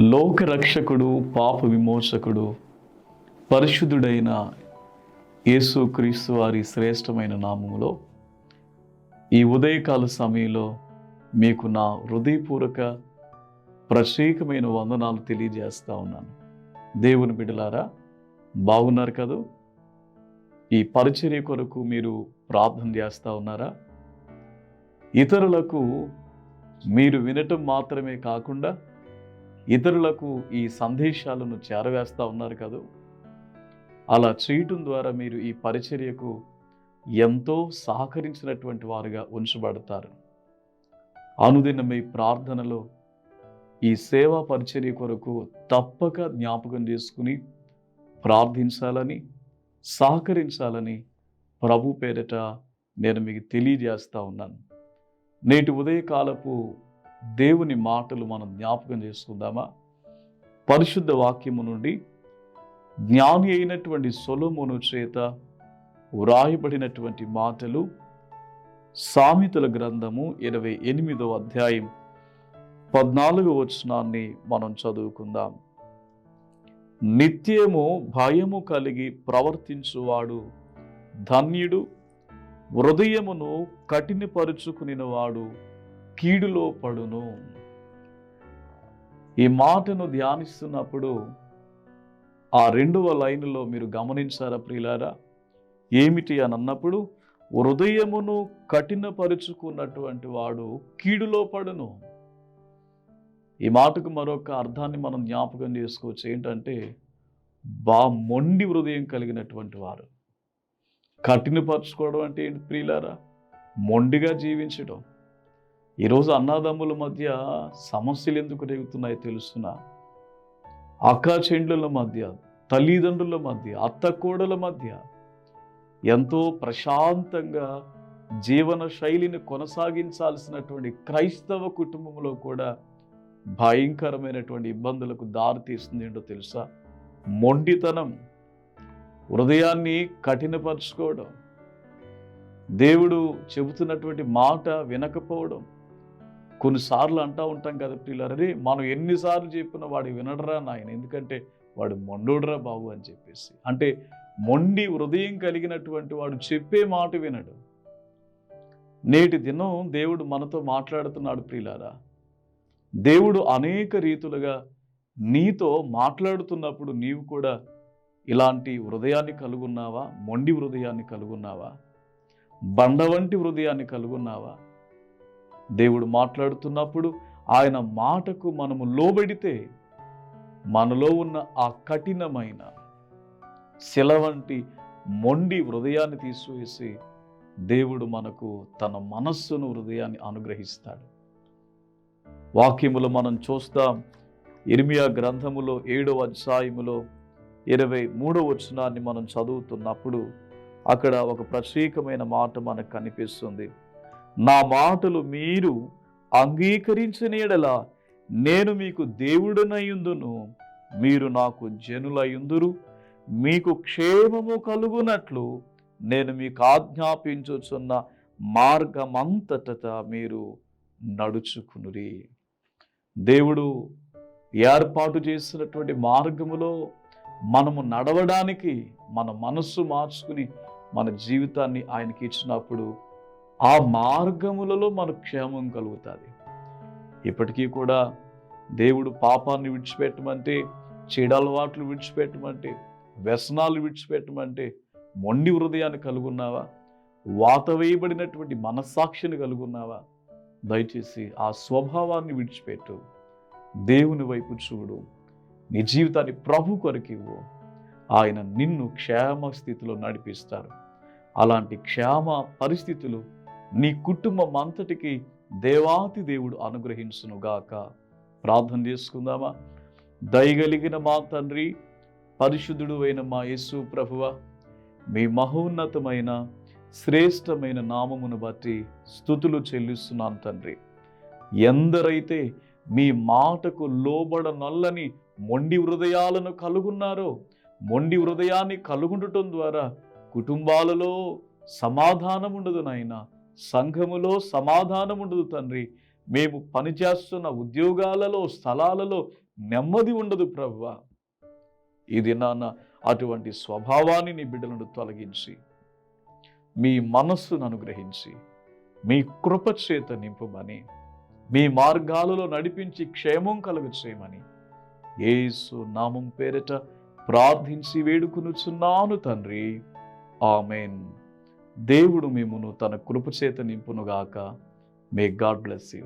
లోకరక్షకుడు పాప విమోచకుడు పరిశుద్ధుడైన యేసుక్రీస్తు వారి శ్రేష్టమైన నామములో ఈ ఉదయకాల సమయంలో మీకు నా హృదయపూర్వక ప్రత్యేకమైన వందనాలు తెలియజేస్తా ఉన్నాను. దేవుని బిడలారా బాగున్నారు కదూ? ఈ పరిచర్య కొరకు మీరు ప్రార్థన చేస్తూ ఉన్నారా? ఇతరులకు మీరు వినటం మాత్రమే కాకుండా ఇతరులకు ఈ సందేశాలను చేరవేస్తూ ఉన్నారు కదా. అలా చేయటం ద్వారా మీరు ఈ పరిచర్యకు ఎంతో సహకరించినటువంటి వారుగా ఉంచబడతారు. అనుదిన మీ ప్రార్థనలో ఈ సేవా పరిచర్య కొరకు తప్పక జ్ఞాపకం చేసుకుని ప్రార్థించాలని సహకరించాలని ప్రభు పేరిట నేను మీకు తెలియజేస్తూ ఉన్నాను. నేటి ఉదయకాలపు దేవుని మాటలు మనం జ్ఞాపకం చేసుకుందామా? పరిశుద్ధ వాక్యము నుండి జ్ఞాని అయినటువంటి సొలమును చేత వ్రాయబడినటువంటి మాటలు సామెతల గ్రంథము ఇరవై ఎనిమిదో అధ్యాయం పద్నాలుగో వచనాన్ని మనం చదువుకుందాం. నిత్యము భయము కలిగి ప్రవర్తించువాడు ధన్యుడు హృదయమును కఠినపరుచుకునినవాడు కీడులో పడును. ఈ మాటను ధ్యానిస్తున్నప్పుడు ఆ రెండవ లైన్లో మీరు గమనించారా ప్రియులారా? ఏమిటి అని అన్నప్పుడు హృదయమును కఠినపరుచుకున్నటువంటి వాడు కీడులో పడును. ఈ మాటకు మరొక అర్థాన్ని మనం జ్ఞాపకం చేసుకోవచ్చు. ఏంటంటే బా మొండి హృదయం కలిగినటువంటి వారు. కఠినపరచుకోవడం అంటే ఏంటి ప్రియులారా? మొండిగా జీవించడం. ఈరోజు అన్నదమ్ముల మధ్య సమస్యలు ఎందుకు రేగుతున్నాయో తెలుసునా అక్క చెండ్ల మధ్య తల్లిదండ్రుల మధ్య అత్త కోడల మధ్య ఎంతో ప్రశాంతంగా జీవన శైలిని కొనసాగించాల్సినటువంటి క్రైస్తవ కుటుంబంలో కూడా భయంకరమైనటువంటి ఇబ్బందులకు దారితీస్తుంది ఏంటో తెలుసా? మొండితనం హృదయాన్ని కఠినపరచుకోవడం దేవుడు చెబుతున్నటువంటి మాట వినకపోవడం కొన్నిసార్లు అంటూ ఉంటాం కదా పిల్లలరే మనం ఎన్నిసార్లు చెప్పిన వాడు వినడరా నాయన? ఎందుకంటే వాడు మొండోడరా బాబు అని చెప్పేసి. అంటే మొండి హృదయం కలిగినటువంటి వాడు చెప్పే మాట వినడు. నేటి దినం దేవుడు మనతో మాట్లాడుతున్నాడు ప్రియులారా. దేవుడు అనేక రీతులుగా నీతో మాట్లాడుతున్నప్పుడు నీవు కూడా ఇలాంటి హృదయాన్ని కలుగున్నావా? మొండి హృదయాన్ని కలుగున్నావా? బండ వంటి హృదయాన్ని కలుగున్నావా? దేవుడు మాట్లాడుతున్నప్పుడు ఆయన మాటకు మనము లోబడితే మనలో ఉన్న ఆ కఠినమైన శిల వంటి మొండి హృదయాన్ని తీసివేసి దేవుడు మనకు తన మనస్సును హృదయాన్ని అనుగ్రహిస్తాడు. వాక్యములు మనం చూస్తాం ఇర్మియా గ్రంథములో ఏడవ అధ్యాయములో ఇరవై మూడవ వచనాన్ని మనం చదువుతున్నప్పుడు అక్కడ ఒక ప్రత్యేకమైన మాట మనకు కనిపిస్తుంది. నా మాటలు మీరు అంగీకరించిన ఎడల నేను మీకు దేవుడనయుందును. మీరు నాకు జనులయుందురు. మీకు క్షేమము కలుగునట్లు నేను మీకు ఆజ్ఞాపించుచున్న మార్గమంతట మీరు నడుచుకునురి. దేవుడు ఏర్పాటు చేసినటువంటి మార్గములో మనము నడవడానికి మన మనస్సు మార్చుకుని మన జీవితాన్ని ఆయనకి ఇచ్చినప్పుడు ఆ మార్గములలో మనకు క్షేమం కలుగుతుంది. ఇప్పటికీ కూడా దేవుడు పాపాన్ని విడిచిపెట్టమంటే చెడలవాట్లు విడిచిపెట్టమంటే వ్యసనాలు విడిచిపెట్టమంటే మొండి హృదయాన్ని కలుగున్నావా? వాత వేయబడినటువంటి మనస్సాక్షిని కలుగున్నావా? దయచేసి ఆ స్వభావాన్ని విడిచిపెట్టు. దేవుని వైపు చూడు. నీ జీవితాన్ని ప్రభు కొరకివ్వు ఆయన నిన్ను క్షేమ స్థితిలో నడిపిస్తారు. అలాంటి క్షేమ పరిస్థితులు నీ కుటుంబం అంతటికి దేవాతి దేవుడు అనుగ్రహించునుగాక. ప్రార్థన చేసుకుందామా? దయగలిగిన మా తండ్రి పరిశుద్ధుడు అయిన మా యేసు ప్రభువ మీ మహోన్నతమైన శ్రేష్టమైన నామమును బట్టి స్థుతులు చెల్లిస్తున్నాను తండ్రి. ఎందరైతే మీ మాటకు లోబడ నల్లని మొండి హృదయాలను కలుగున్నారో మొండి హృదయాన్ని కలుగుండటం ద్వారా కుటుంబాలలో సమాధానం ఉండదు నాయన. సంఘములో సమాధానం ఉండదు తండ్రి. మేము పనిచేస్తున్న ఉద్యోగాలలో స్థలాలలో నెమ్మది ఉండదు ప్రభువా ఇది నాన్న అటువంటి స్వభావాన్ని నీ బిడ్డలను తొలగించి మీ మనస్సును అనుగ్రహించి మీ కృపచేత నింపమని మీ మార్గాలలో నడిపించి క్షేమం కలుగు చేయమని ఏసు నామం పేరిట ప్రార్థించి వేడుకునుచున్నాను తండ్రి. ఆమెన్. దేవుడు మిమ్మును తన కృపచేత నింపునుగాక. May God bless you